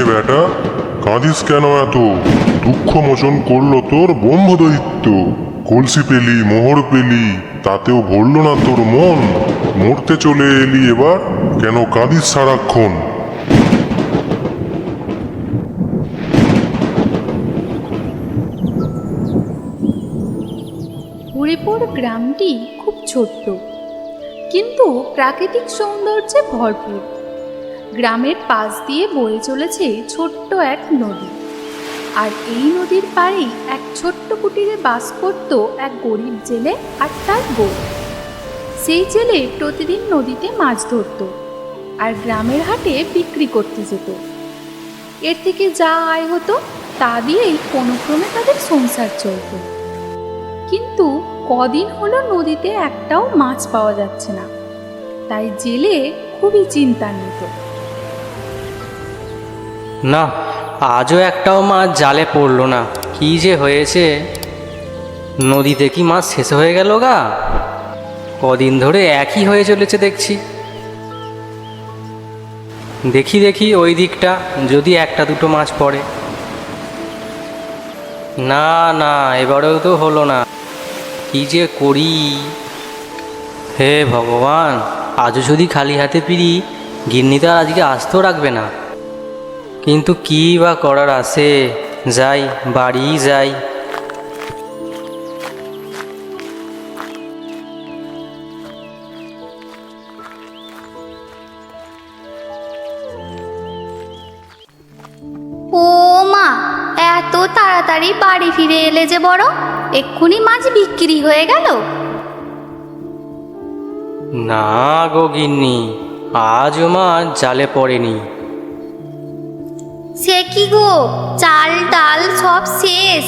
রে বেটা, কাঁদিস কেন এত? দুঃখ মোচন করল তোর ব্রহ্মদৈত্য। কলসি পেলি, মোহর পেলি, তাতেও ভরল না তোর মন। মরতে চলে এলি এবার, কেন কাঁদিস সারাক্ষণ? হরিপুর গ্রামটি খুব ছোট্ট, কিন্তু প্রাকৃতিক সৌন্দর্যে ভরপুর। গ্রামের পাশ দিয়ে বয়ে চলেছে ছোট্ট এক নদী। আর এই নদীর পাড়েই এক ছোট্ট কুটিরে বাস করত এক গরিব জেলে আর তার বউ। সেই জেলে প্রতিদিন নদীতে মাছ ধরতো আর গ্রামের হাটে বিক্রি করতে যেত। এর থেকে যা আয় হতো তা দিয়েই কোনো ক্রমে তাদের সংসার চলতো। কিন্তু কদিন হলো নদীতে একটাও মাছ পাওয়া যাচ্ছে না। তাই জেলে খুবই চিন্তান্বিত না, আজও একটাও মাছ জালে পড়ল না। কি যে হয়েছে? নদীতে কি মাছ শেষ হয়ে গেল গা? কদিন ধরে একই হয়ে চলেছে দেখছি। দেখি দেখি ওই দিকটা, যদি একটা দুটো মাছ পড়ে। না না, এবারেও তো হলো না। কি যে করি? হে ভগবান, আজও যদি খালি হাতে ফিরি গিন্নি তো আজকে আসতেও রাখবে না। কিন্তু কি বা করার আছে? যাই বাড়ি যাই। ও মা এত তাড়াতাড়ি বাড়ি ফিরে এলে যে বড় এক্ষুনি মাছ বিক্রি হয়ে গেল। না গো গিন্নি আজও মাছ জালে পড়েনি। গো, চাল, ডাল সব শেষ।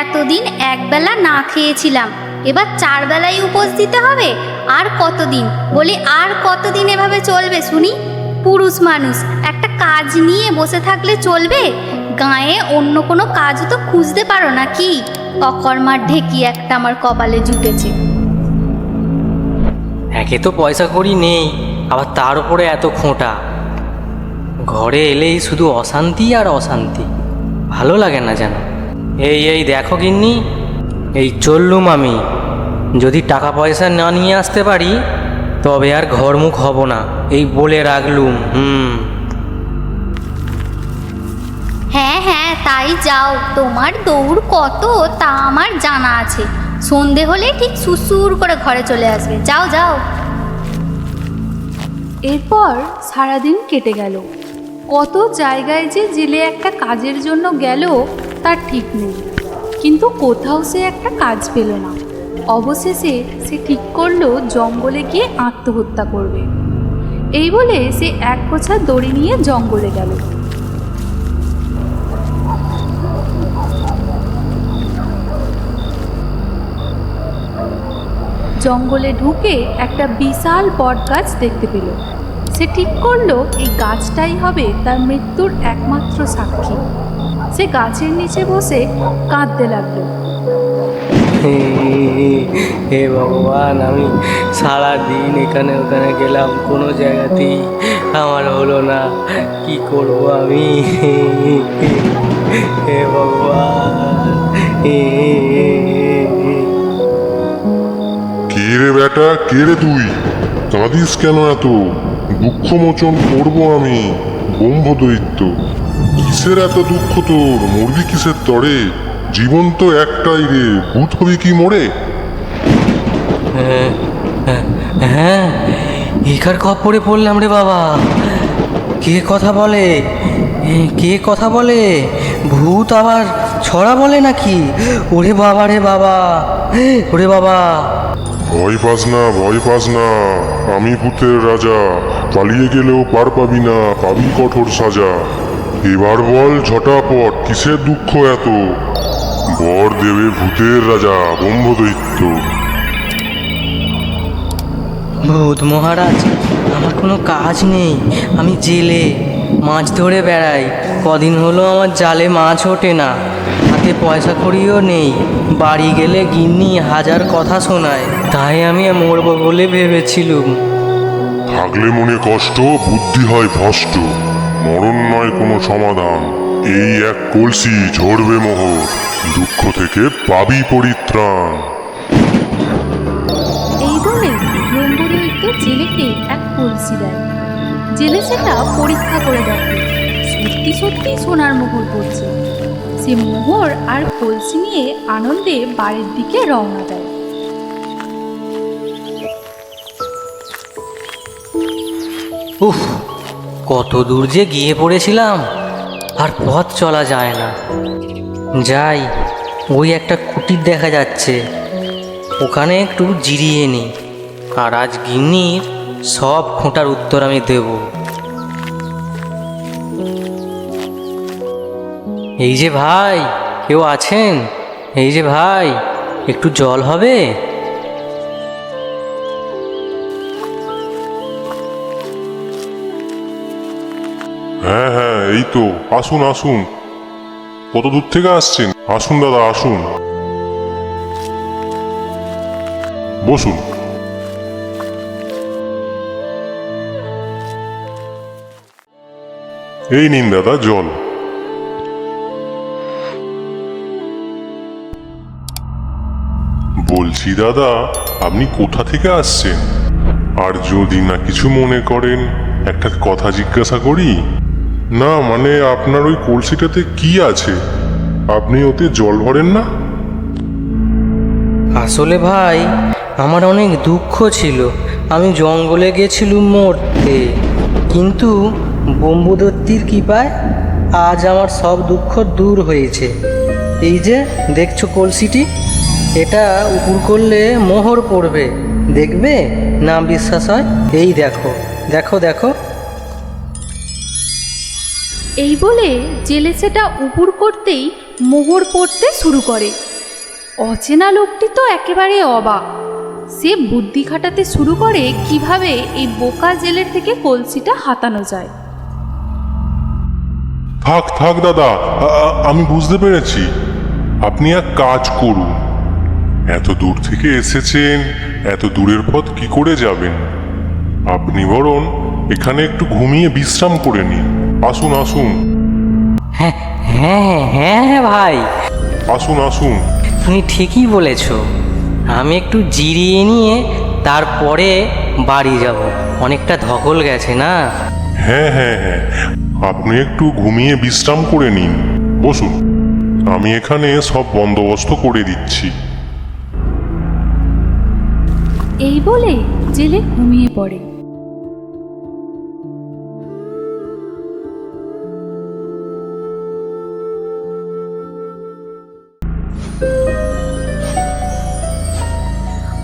এতদিন একবেলা না খেয়েছিলাম। এবার চার বেলায় উপোস দিতে হবে? আর কতদিন? বলি, আর কতদিন এভাবে চলবে শুনি? পুরুষ মানুষ, একটা কাজ নিয়ে বসে থাকলে চলবে? গায়ে অন্য কোনো কাজ তো খুঁজতে পারো না কি অকর্মার ঢেকি একটা আমার কপালে জুটেছে। একে তো পয়সা করি নেই, আবার তার উপরে এত খোঁটা। ঘরে এলেই শুধু অশান্তি আর অশান্তি। ভালো লাগে না যেন। এই এই দেখো গিন্নি এই চললুম আমি। যদি টাকা পয়সা না নিয়ে আসতে পারি তবে আর ঘরমুখ হব না। এই বলে রাখলুম হুম। হ্যাঁ হ্যাঁ তাই যাও। তোমার দৌড় কত তা আমার জানা আছে। সন্ধে হলে ঠিক সুসুর করে ঘরে চলে আসবে। যাও যাও। এরপর সারাদিন কেটে গেল। কত জায়গায় যে জেলে একটা কাজের জন্য গেল তার ঠিক নেই। কিন্তু কোথাও সে একটা কাজ পেল না। অবশেষে সে ঠিক করল জঙ্গলে গিয়ে আত্মহত্যা করবে। এই বলে সে এক গোছা দড়ি নিয়ে জঙ্গলে গেল। জঙ্গলে ঢুকে একটা বিশাল বট গাছ দেখতে পেল। সে ঠিক করল এই গাছটাই হবে তার মৃত্যুর একমাত্র সাক্ষী। সে গাছের নিচে বসে কাঁদতে লাগল। হে ভগবান আমি সারা দিন এখানে ওখানে গেলাম কোনো জায়গাতেই আমার হলো না। কি করব আমি? হে ভগবান কে রে বেটা কে রে তুই? কাঁদিস কেন এত? দুঃখ মোচন করব আমি ব্রহ্মদৈত্য। কিসের এত দুঃখ তোর? মরবি কিসের তরে? জীবন তো একটাই রে ভূত হবি কি মরে? হ্যাঁ একার খপ্পরে পড়লাম রে বাবা। কে কথা বলে? কে কথা বলে? ভূত আবার ছড়া বলে নাকি? ওরে বাবা রে বাবা ওরে বাবা। ভয় পাস না ভয় পাস না আমি ভূতের রাজা। পালিয়ে গেলেও পার পাবি না, পাবি কঠোর সাজা। এবার বল ঝটাপট, কিসের দুঃখ এত? বর দেবে ভূতের রাজা, ব্রহ্মদৈত্য। ভূত মহারাজ, আমার কোনো কাজ নেই। আমি জেলে, মাছ ধরে বেড়াই। কদিন হলো আমার জালে মাছ ওঠে না। হাতে পয়সা করিও নেই। বাড়ি গেলে গিন্নি হাজার কথা শোনায়। তাই আমি মরবো বলে ভেবেছিলুম। থাকলে মনে কষ্ট, বুদ্ধি হয় ভষ্ট মরণ নয় কোনো সমাধান। এই এক কলসি ঝরবে মোহর। দুঃখ থেকে পাবি পরিত্রাণ। এই বলে ব্রহ্মদৈত্য জেলেকে এক কলসি দেয়। জেলে সেটা পরীক্ষা করে দেখে। সত্যি সত্যি সোনার মোহর পড়ছে। সে মোহর আর কলসি নিয়ে আনন্দে বাড়ির দিকে রওনা দেয়। উফ, কত দূর যে গিয়ে পড়েছিলাম, আর পথ চলা যায় না। যাই, ওই একটা কুটির দেখা যাচ্ছে। ওখানে একটু জিরিয়ে নি, আর আজ গিন্নির সব খোঁটার উত্তর আমি দেব। এই যে ভাই, কেউ আছেন? এই যে ভাই, একটু জল হবে? হ্যাঁ হ্যাঁ এই তো, আসুন আসুন। কত দূর থেকে আসছেন? আসুন, দাদা, আসুন। বসুন। এই নিন, দাদা, জল। বলছি, দাদা, আপনি কোথা থেকে আসছেন? আর যদি না কিছু মনে করেন, একটা কথা জিজ্ঞাসা করি? না মানে আপনার ওই কলসিটাতে কি আছে? আপনি ওতে জল ভরেন না? আসলে ভাই, আমার অনেক দুঃখ ছিল। আমি জঙ্গলে গেছিলুম মরতে। কিন্তু ব্রহ্মদত্তির কৃপায় আজ আমার সব দুঃখ দূর হয়েছে। এই যে, দেখছ কলসিটি? এটা উপর করলে মোহর পড়বে। দেখবে? না বিশ্বাস হয়? এই দেখো দেখো দেখো। এই বলে জেলে সেটা উপুর করতেই মোহর পড়তে শুরু করে। অচেনা লোকটি তো একেবারে অবাক। সে বুদ্ধি খাটাতে শুরু করে কীভাবে এই বোকা জেলের থেকে কলসিটা হাতানো যায়। থাক থাক দাদা আমি বুঝতে পেরেছি। আপনি এক কাজ করুন। এত দূর থেকে এসেছেন, এত দূরের পথ কি করে যাবেন? আপনি বরং এখানে একটু ঘুমিয়ে বিশ্রাম করে নিন। আসুন আসুন। হ্যাঁ হ্যাঁ হ্যাঁ হ্যাঁ ভাই। আসুন আসুন। তুমি ঠিকই বলেছ। আমি একটু জিরিয়ে নিয়ে তারপরে বাড়ি যাব। অনেকটা ধকল গেছে না? হ্যাঁ হ্যাঁ হ্যাঁ। আপনি একটু ঘুমিয়ে বিশ্রাম করে নিন। বসুন। আমি এখানে সব বন্দোবস্ত করে দিচ্ছি। এই বলে জেলে ঘুমিয়ে পড়ে।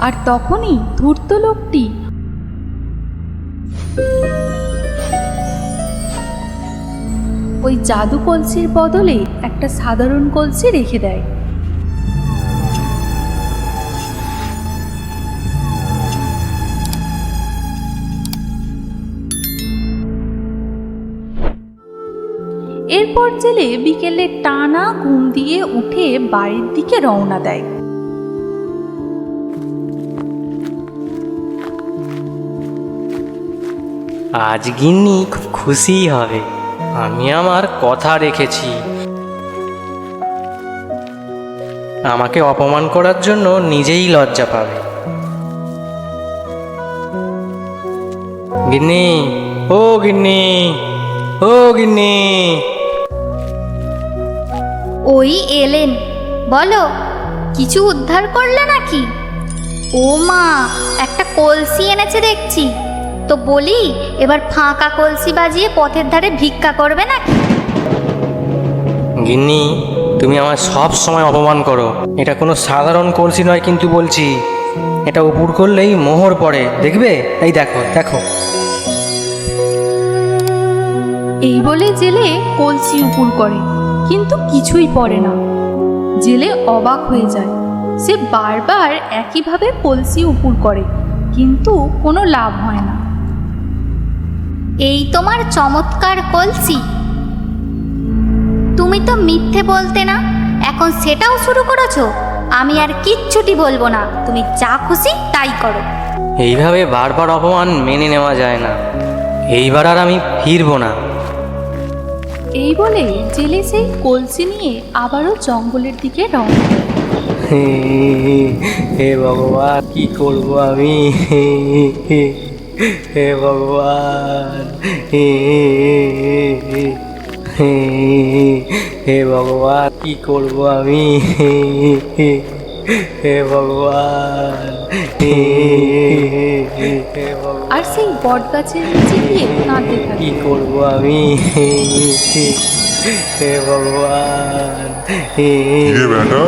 আর তখনই ধূর্ত লোকটি ওই জাদু কলসির বদলে একটা সাধারণ কলসি রেখে দেয়। এরপর জেলে বিকেলে টানা ঘুম দিয়ে উঠে বাড়ির দিকে রওনা দেয়। আজ গিন্নি খুব খুশিই হবে। আমি আমার কথা রেখেছি। আমাকে অপমান করার জন্য নিজেই লজ্জা পাবে। গিন্নি, ও গিন্নি ও গিন্নি। ওই এলেন, বলো, কিছু উদ্ধার করলে নাকি? ও মা, একটা কলসি এনেছে দেখছি। তো বলি এবার ফাঁকা কলসি বাজিয়ে পথের ধারে ভিক্ষা করবে না? গিন্নি তুমি আমার সব সময় অপমান করো। এটা কোনো সাধারণ কলসি নয় কিন্তু বলছি। এটা উপর করলেই মোহর পড়ে দেখবে? এই দেখো দেখো। এই বলে জেলে কলসি উপুর করে কিন্তু কিছুই পড়ে না। জেলে অবাক হয়ে যায় সে বারবার একইভাবে কলসি উপুর করে কিন্তু কোনো লাভ হয় না। এই তোমার চমৎকার কলসি তুমি তো মিথ্যে বলতে না এখন সেটাও শুরু করেছ আমি আর কিচ্ছুটি বলব না তুমি যা খুশি তাই করো এইভাবে বারবার অপমান মেনে নেওয়া যায় না এইবার আর আমি ফিরবো না এই বলে জেলে সেই কলসি নিয়ে আবারও জঙ্গলের দিকে রওনা দেয়। হে ভগবান কি করব আমি হে ভগবান হে ভগবান কি করব আমি? হে ভগবান আর সেই বট গাছের নিচে গিয়ে কাঁদতে থাকে। কি করব আমি? হে ভগবান কিরে বেটা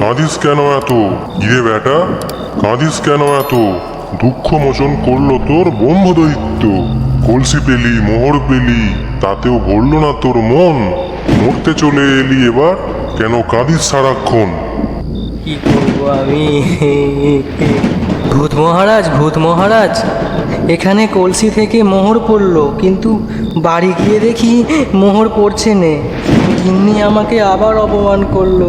কাঁদিস কেন এত? কিরে বেটা কাঁদিস কেন এত? দুঃখ মোচন করল তোর ব্রহ্মদৈত্য। কলসি পেলি মোহর পেলি তাতেও ভরল না তোর মন। মরতে চলে এলি এবার কেন কাঁদিস সারাক্ষণ? কি করব আমি? ভূত মহারাজ ভূত মহারাজ এখানে কলসি থেকে মোহর পড়ল কিন্তু বাড়ি গিয়ে দেখি মোহর পড়ছে নে। গিন্নি আমাকে আবার অপমান করল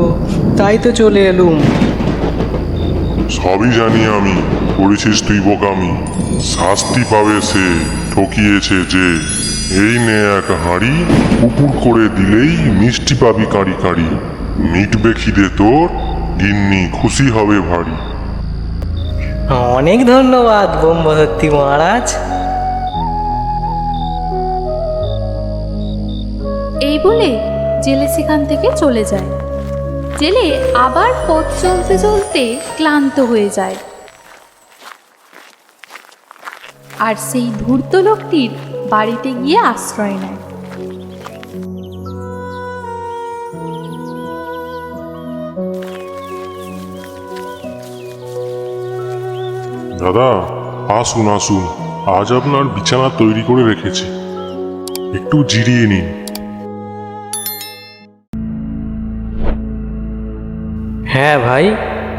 তাই তো চলে এলুম। সবই জানি আমি। করেছিস তুই বোকামি? শাস্তি পাবে সে ঠকিয়েছে যে। এই নে এক হাঁড়ি পুকুর করে দিলেই মিষ্টি পাবি কাঁড়ি কাঁড়ি মিটবে খিদে তোর গিন্নি খুশি হবে ভারী। অনেক ধন্যবাদ ব্রহ্মদত্তি মহারাজ। এই বলে জেলে সেখান থেকে চলে যায়। জেলে আবার পথ চলতে চলতে ক্লান্ত হয়ে যায়। আর সেই ধূর্ত লোকটির বাড়িতে গিয়ে আশ্রয় নেয়। দাদা আসুন আসুন। আজ আপনার বিছানা তৈরি করে রেখেছি। একটু জিরিয়ে নিন। হ্যাঁ ভাই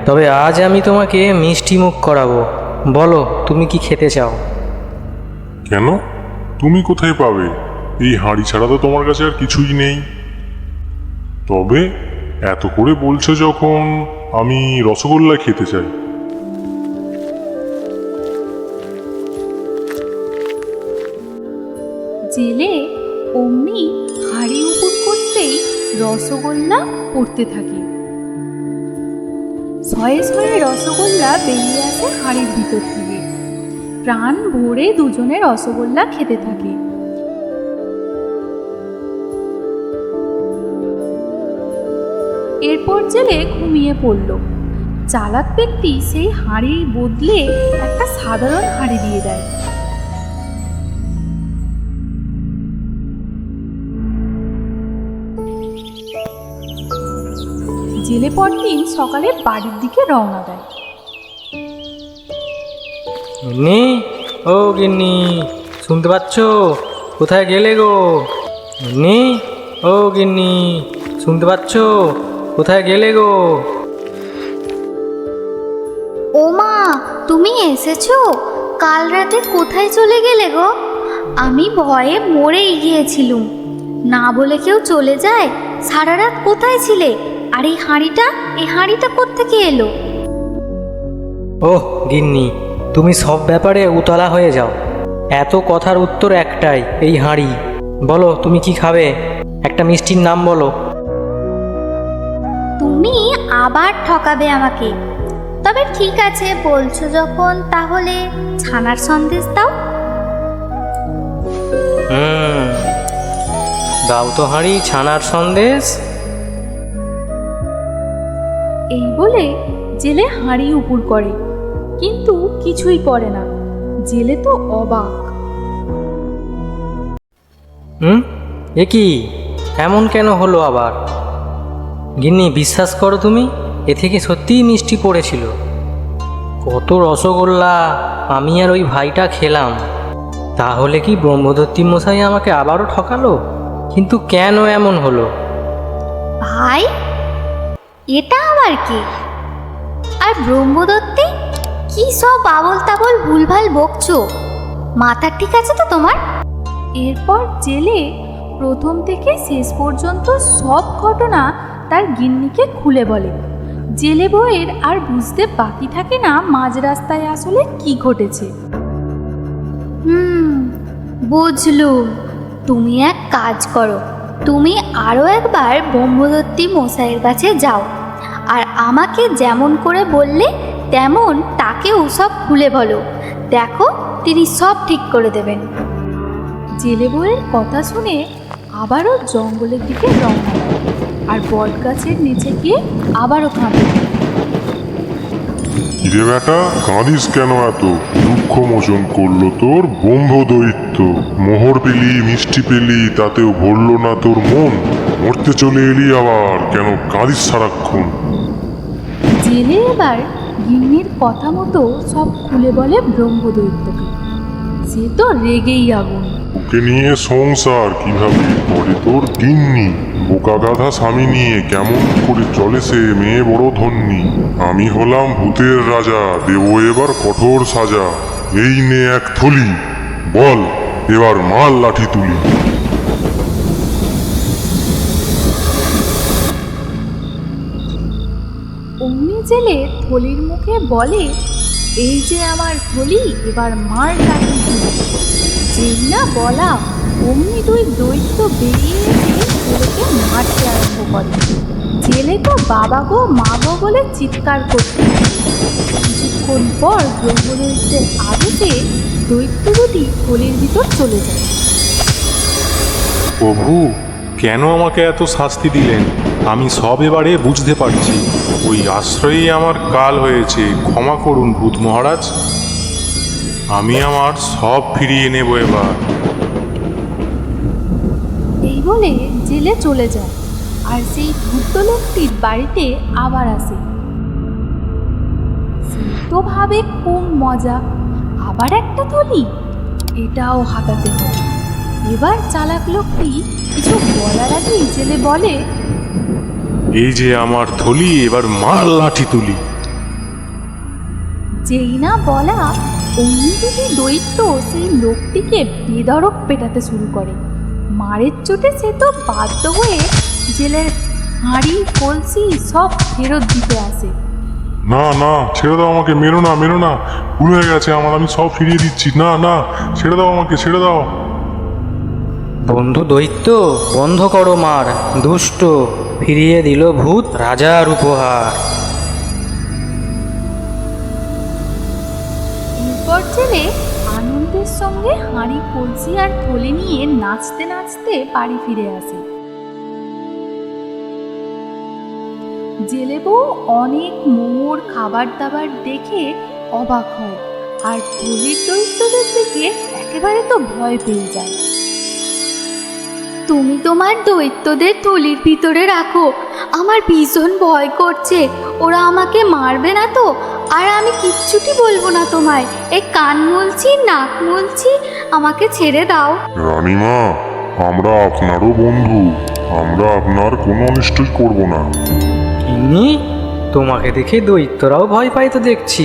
তবে আজ আমি তোমাকে মিষ্টি মুখ করাবো। বলো তুমি কি খেতে চাও? কেন? তুমি কোথায় পাবে? এই হাঁড়ি ছাড়া তো তোমার কাছে আর কিছুই নেই। তবে এত করে বলছো যখন আমি রসগোল্লা খেতে চাই। জেলে অমনি হাড়ি উপর করতেই রসগোল্লা পড়তে থাকে। শয়ে শয়ে রসগোল্লা বেরিয়ে আসে হাড়ির ভিতর থেকে। প্রাণ ভরে দুজনে রসগোল্লা খেতে থাকে। এরপর জেলে ঘুমিয়ে পড়ল। চালাক ব্যক্তি সেই হাঁড়ির বদলে একটা সাধারণ হাঁড়ি দিয়ে দেয়। জেলে পরদিন সকালে বাড়ির দিকে রওনা দেয়। গিন্নি? ও গিন্নি শুনতে পাচ্ছ? কোথায় গেলে গো? গিন্নি? ও গিন্নি শুনতে পাচ্ছ? কোথায় গেলে গো? ও মা তুমি এসেছ? কাল রাতে কোথায় চলে গেলে গো? আমি ভয়ে মরেই গিয়েছিলুম। না বলে কেউ চলে যায়? সারা রাত কোথায় ছিলে? আর এই হাঁড়িটা এই হাঁড়িটা কোত্থেকে এলো? ওহ গিন্নি তুমি সব ব্যাপারে উতলা হয়ে যাও। এত কথার উত্তর একটাই এই হাঁড়ি। বলো তুমি কি খাবে? একটা মিষ্টির নাম বলো। তুমি আবার ঠকাবে আমাকে। তবে ঠিক আছে বলছো যখন তাহলে ছানার সন্দেশ দাও। হুম দাও তো হাঁড়ি ছানার সন্দেশ। এই বলে জেলে হাঁড়ি উপুর করে। কিন্তু কিছুই পড়ে না। জেলে তো অবাক। হুম? এ কি? এমন কেন হলো আবার? গিন্নি বিশ্বাস করো তুমি এ থেকে সত্যিই মিষ্টি পড়েছিল। কত রসগোল্লা আমি আর ওই ভাইটা খেলাম। তাহলে কি ব্রহ্মদত্তী মশাই আমাকে আবারও ঠকালো? কিন্তু কেন এমন হলো? ভাই এটা আবার কি? আর ব্রহ্মদত্তে? কি সব আবল তাবল ভুলভাল বকছো? মাথা ঠিক আছে তো তোমার? এরপর জেলে প্রথম থেকে শেষ পর্যন্ত সব ঘটনা তার গিন্নিকে খুলে বলে। জেলে বইয়ের আর বুঝতে বাকি থাকে না মাঝ রাস্তায় আসলে কি ঘটেছে। হুম বুঝলুম তুমি এক কাজ করো তুমি আরও একবার ব্রহ্মদত্তী মশাইয়ের কাছে যাও। আর আমাকে যেমন করে বললে তেমন তাকেও সব খুলে বলো। দেখো তিনি সব ঠিক করে দেবেন। জেলে বউয়ের কথা শুনে আবারও জঙ্গলের দিকে রওনা আর বট গাছের নিচে গিয়ে আবারও কাঁদে কিরে বেটা কাঁদিস কেন এত? দুঃখ মোচন করল তোর ব্রহ্ম দৈত্য। মোহর পেলি মিষ্টি পেলি তাতেও ভরলো না তোর মন। মরতে চলে এলি আবার কেন কাঁদিস সারাক্ষণ? জেলে এবার গিন্নির কথা মতো সব খুলে বলে ব্রহ্মদৈত্যকে। সে তো রেগেই আগুন। ওকে নিয়ে সংসার কীভাবে করে তোর গিন্নি? বোকা গাধা স্বামী নিয়ে কেমন করে চলে সে মেয়ে বড় ধন্যী? আমি হলাম ভূতের রাজা, দেব এবার কঠোর সাজা। এই নে এক থলি, বল, এবার মাল লাঠি তুলি। অমনি জেলে থলির মুখে বলে, এই যে আমার থলি, এবার মার দিল যেই না বলা, অমনি দুই দৈত্য বেরিয়ে এসে ছেলেকে মারতে আরম্ভ করে। জেলে তো বাবা গো, মা গো বলে চিৎকার করতে কিছুক্ষণ পর ব্রহ্মদৈত্যের আদেশে দৈত্য দুটি থলির ভিতর চলে যায়। প্রভু, কেন আমাকে এত শাস্তি দিলেন? আমি সব এবারে বুঝতে পারছি। ওই আশ্রয়েই আমার কাল হয়েছে। ক্ষমা করুন ভূত মহারাজ। আমি আমার সব ফিরিয়ে নেব এবার। এই বলে জেলে চলে যায়। আর সেই ভূত লোকটির বাড়িতে আবার আসে। তো ভাবে খুব মজা। আবার একটা থলি? এটাও হাতাতে হবে এবার চালাক লোকটি কিছু বলার আগেই জেলে বলে এই যে আমার থলি এবার মার লাঠি তুলি। যেই না বলা অমনি দুটি দৈত্য সেই লোকটিকে বেদরক পেটাতে শুরু করে। মারের চোটে সে তো বাধ্য হয়ে জেলের হাঁড়ি কলসি সব ফেরত দিতে আসে। না না ছেড়ে দাও আমাকে মেরো না মেরো না। ভুল হয়ে গেছে আমার আমি সব ফিরিয়ে দিচ্ছি। না না ছেড়ে দাও আমাকে ছেড়ে দাও। বন্ধু দৈত্য, বন্ধ করো মার। দুষ্ট ফিরিয়ে দিল ভূত রাজার উপহার। এরপর আনন্দের সঙ্গে হাঁড়ি, কলসি আর থলে নিয়ে নাচতে নাচতে বাড়ি ফিরে আসে। জেলে বউ অনেক মোর খাবার দাবার দেখে অবাক হয়, আর থলির দৈত্যদের দিকে একেবারে তো ভয় পেয়ে যায়। তুমি তোমার দৈত্যদের থলির ভিতরে রাখো। আমার ভীষণ ভয় করছে। ওরা আমাকে মারবে না তো? আর আমি কিচ্ছুটি বলব না তোমায়। এই কান মুলছি নাক মুলছি আমাকে ছেড়ে দাও। রানীমা আমরা আপনারও বন্ধু। আমরা আপনার কোনো অনিষ্টই করব না। ইনি তোমাকে দেখে দৈত্যরাও ভয় পায় তো দেখছি।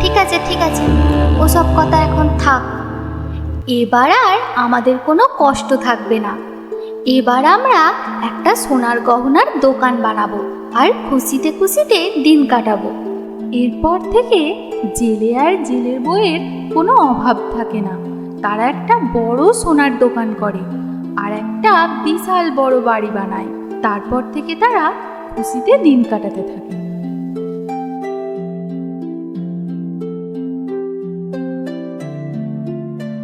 ঠিক আছে ঠিক আছে। ওসব কথা এখন থাক। এবার আর আমাদের কোনো কষ্ট থাকবে না। এবার আমরা একটা সোনার গহনার দোকান বানাবো আর খুশিতে খুশিতে দিন কাটাবো। এরপর থেকে জেলে আর জেলের বইয়ের কোনো অভাব থাকে না। তারা একটা বড় সোনার দোকান করে আর একটা বিশাল বড় বাড়ি বানায়। তারপর থেকে তারা খুশিতে দিন কাটাতে থাকে।